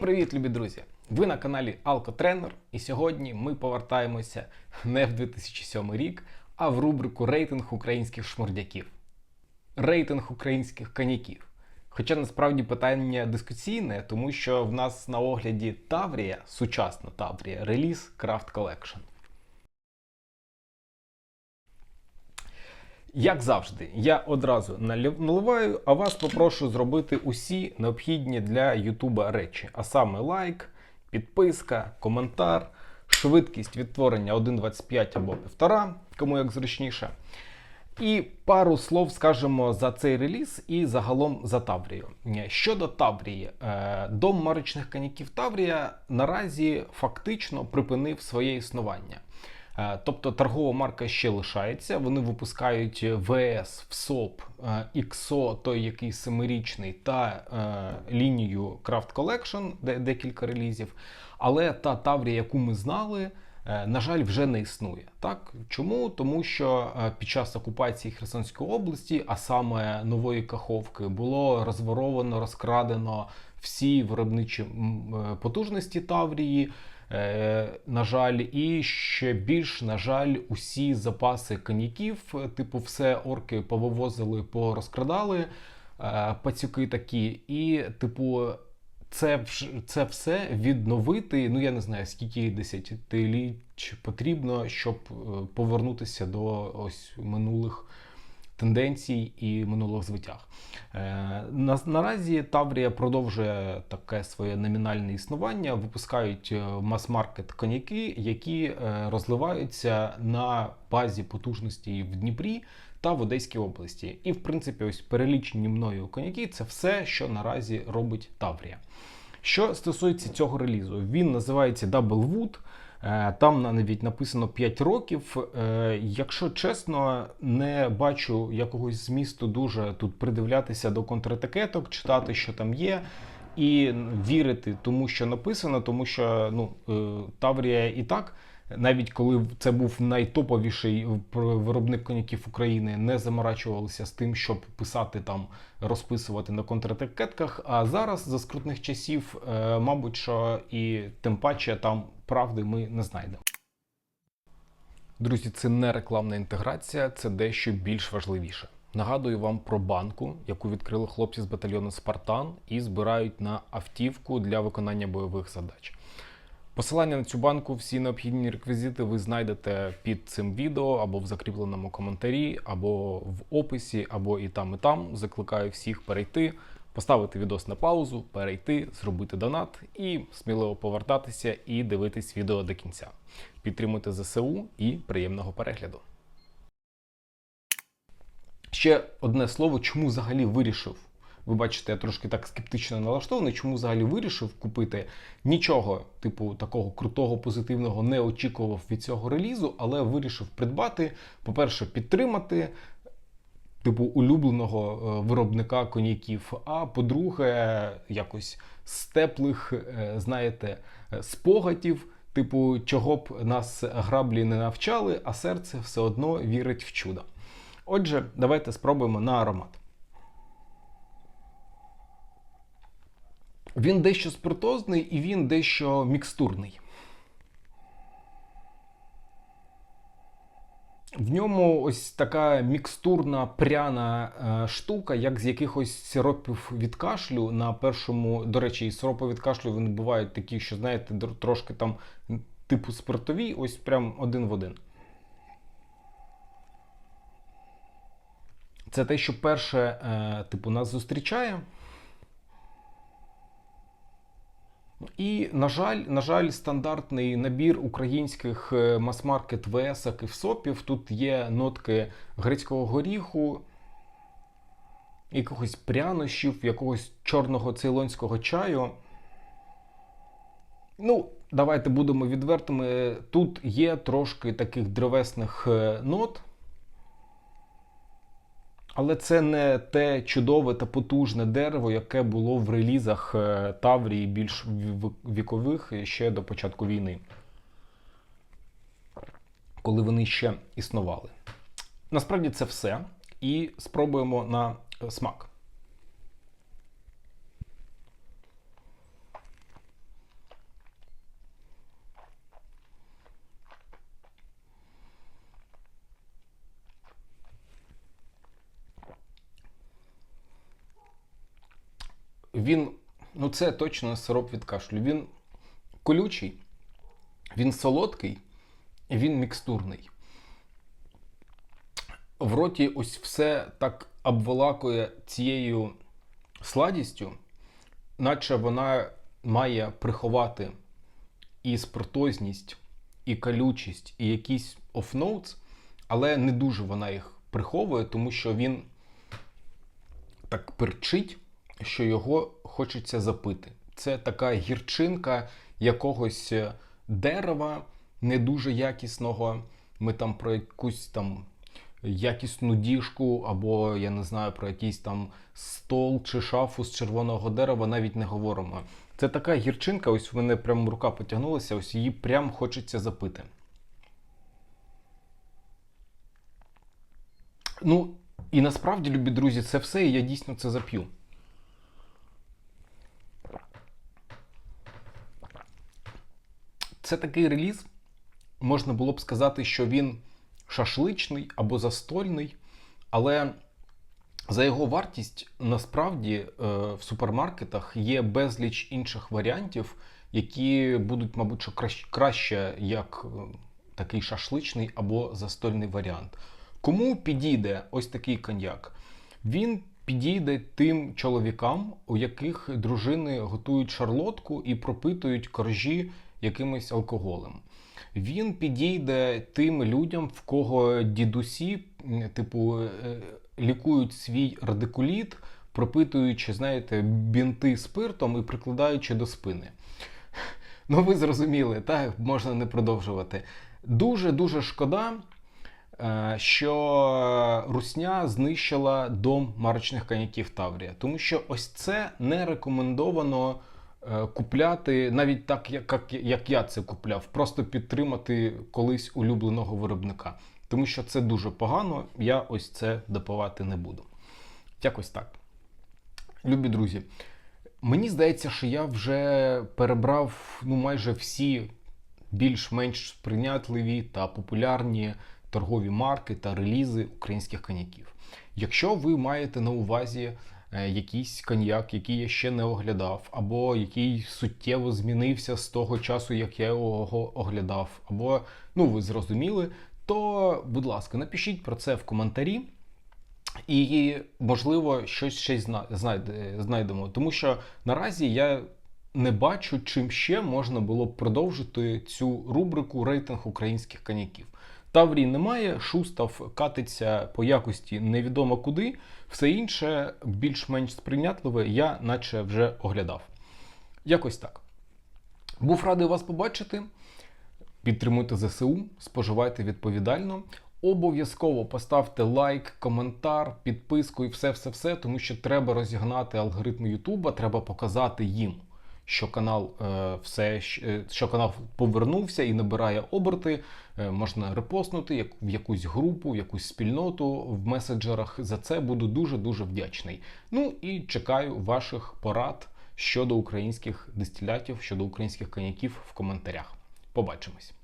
привіт, любі друзі! Ви на каналі Алкотренер, і сьогодні ми повертаємося не в 2007 рік, а в рубрику Рейтинг українських шмурдяків. Рейтинг українських коньяків. Хоча насправді питання дискусійне, тому що в нас на огляді Таврія, сучасна Таврія, реліз Craft Collection. Як завжди, я одразу налив- наливаю, а вас попрошу зробити усі необхідні для Ютуба речі, а саме лайк, підписка, коментар, швидкість відтворення 1.25 або 1.5, кому як зручніше. І пару слов скажемо за цей реліз і загалом за Таврію. Щодо Таврії, е, дом марочних коньяків Таврія наразі фактично припинив своє існування. Е, Тобто торгова марка ще лишається. Вони випускають ВС, ВСОП, XO, той який семирічний, та е, лінію Craft Collection, де декілька релізів. Але та Таврія, яку ми знали, е, на жаль, вже не існує. Так чому? Тому що е, під час окупації Херсонської області, а саме нової Каховки, було розворовано, розкрадено всі виробничі потужності Таврії. Е, на жаль, і ще більш, на жаль, усі запаси коньяків, е, типу, все орки повивозили, порозкрадали, е, пацюки такі, і, типу, це, це все відновити. Ну я не знаю, скільки десятиліть потрібно, щоб повернутися до ось минулих тенденцій і минулих звитяг. Е, на, наразі Таврія продовжує таке своє номінальне існування, випускають е, мас-маркет коньяки, які е, розливаються на базі потужності в Дніпрі та в Одеській області. І, в принципі, ось перелічені мною коньяки це все, що наразі робить Таврія. Що стосується цього релізу, він називається Double Wood. Е, Там на- навіть написано 5 років. Е, Якщо чесно, не бачу якогось змісту дуже тут придивлятися до контратакеток, читати, що там є, і вірити тому, що написано, тому що ну, е, Таврія і так. Навіть коли це був найтоповіший виробник коньяків України, не заморачувалися з тим, щоб писати там, розписувати на контратакетках. А зараз за скрутних часів, е, мабуть, що і тим паче там правди ми не знайдемо. Друзі, це не рекламна інтеграція, це дещо більш важливіше. Нагадую вам про банку, яку відкрили хлопці з батальйону Спартан і збирають на автівку для виконання бойових задач. Посилання на цю банку, всі необхідні реквізити ви знайдете під цим відео або в закріпленому коментарі, або в описі, або і там, і там. Закликаю всіх перейти, поставити відос на паузу, перейти, зробити донат і сміливо повертатися і дивитись відео до кінця. Підтримуйте ЗСУ і приємного перегляду. Ще одне слово, чому взагалі вирішив. Ви бачите, я трошки так скептично налаштований, чому взагалі вирішив купити нічого, типу такого крутого, позитивного не очікував від цього релізу, але вирішив придбати, по-перше, підтримати типу улюбленого е, виробника коньяків. А по-друге, якось з теплих, е, знаєте, е, спогадів, типу, чого б нас граблі не навчали, а серце все одно вірить в чудо. Отже, давайте спробуємо на аромат. Він дещо спиртозний і він дещо мікстурний. В ньому ось така мікстурна пряна е, штука, як з якихось сиропів від кашлю. На першому, до речі, і сиропи від кашлю вони бувають такі, що, знаєте, трошки там типу спиртові, ось прям один в один. Це те, що перше, е, типу, нас зустрічає. І, на жаль, на жаль, стандартний набір українських е, мас-маркет ВС і ВСОПів. Тут є нотки грецького горіху, якихось прянощів, якогось чорного цейлонського чаю. Ну, давайте будемо відвертими. Тут є трошки таких древесних е, нот. Але це не те чудове та потужне дерево, яке було в релізах е, Таврії більш вікових ще до початку війни, коли вони ще існували. Насправді це все. І спробуємо на е, смак. Він, ну це точно сироп від кашлю. Він колючий, він солодкий він мікстурний. В роті ось все так обволакує цією сладістю, наче вона має приховати і спиртозність, і калючість, і якісь офноутс, але не дуже вона їх приховує, тому що він так перчить, що його хочеться запити. Це така гірчинка якогось е, дерева, не дуже якісного. Ми там про якусь там якісну діжку, або я не знаю про якийсь там стол чи шафу з червоного дерева навіть не говоримо. Це така гірчинка, ось в мене прямо рука потягнулася, ось її прям хочеться запити. Ну, і насправді, любі друзі, це все, і я дійсно це зап'ю. Це такий реліз. Можна було б сказати, що він шашличний або застольний, але за його вартість насправді е, в супермаркетах є безліч інших варіантів, які будуть, мабуть, краще як е, такий шашличний або застольний варіант. Кому підійде ось такий коньяк? Він підійде тим чоловікам, у яких дружини готують шарлотку і пропитують коржі якимось алкоголем. Він підійде тим людям, в кого дідусі, типу, е, лікують свій радикуліт, пропитуючи, знаєте, бінти спиртом і прикладаючи до спини. Ну, ви зрозуміли, так, можна не продовжувати. Дуже-дуже шкода, е, що Русня знищила дом марочних коньяків Таврія. Тому що ось це не рекомендовано купляти, навіть так, як, як, я це купляв, просто підтримати колись улюбленого виробника. Тому що це дуже погано, я ось це допивати не буду. Якось так. Любі друзі, мені здається, що я вже перебрав ну, майже всі більш-менш сприйнятливі та популярні торгові марки та релізи українських коньяків. Якщо ви маєте на увазі е, якийсь коньяк, який я ще не оглядав, або який суттєво змінився з того часу, як я його оглядав, або ну ви зрозуміли, то, будь ласка, напишіть про це в коментарі. І, можливо, щось ще знайде- знайдемо. Тому що наразі я не бачу, чим ще можна було б продовжити цю рубрику рейтинг українських коньяків. Таврій немає, Шустав катиться по якості невідомо куди. Все інше більш-менш сприйнятливе, я наче вже оглядав. Якось так. Був радий вас побачити. Підтримуйте ЗСУ, споживайте відповідально. Обов'язково поставте лайк, коментар, підписку і все-все-все, тому що треба розігнати алгоритми Ютуба, треба показати їм, що канал е, все, е, що канал повернувся і набирає оберти. Е, можна репостнути як в якусь групу, в якусь спільноту в меседжерах. За це буду дуже дуже вдячний. Ну і чекаю ваших порад щодо українських дистилятів, щодо українських коньяків в коментарях. Побачимось.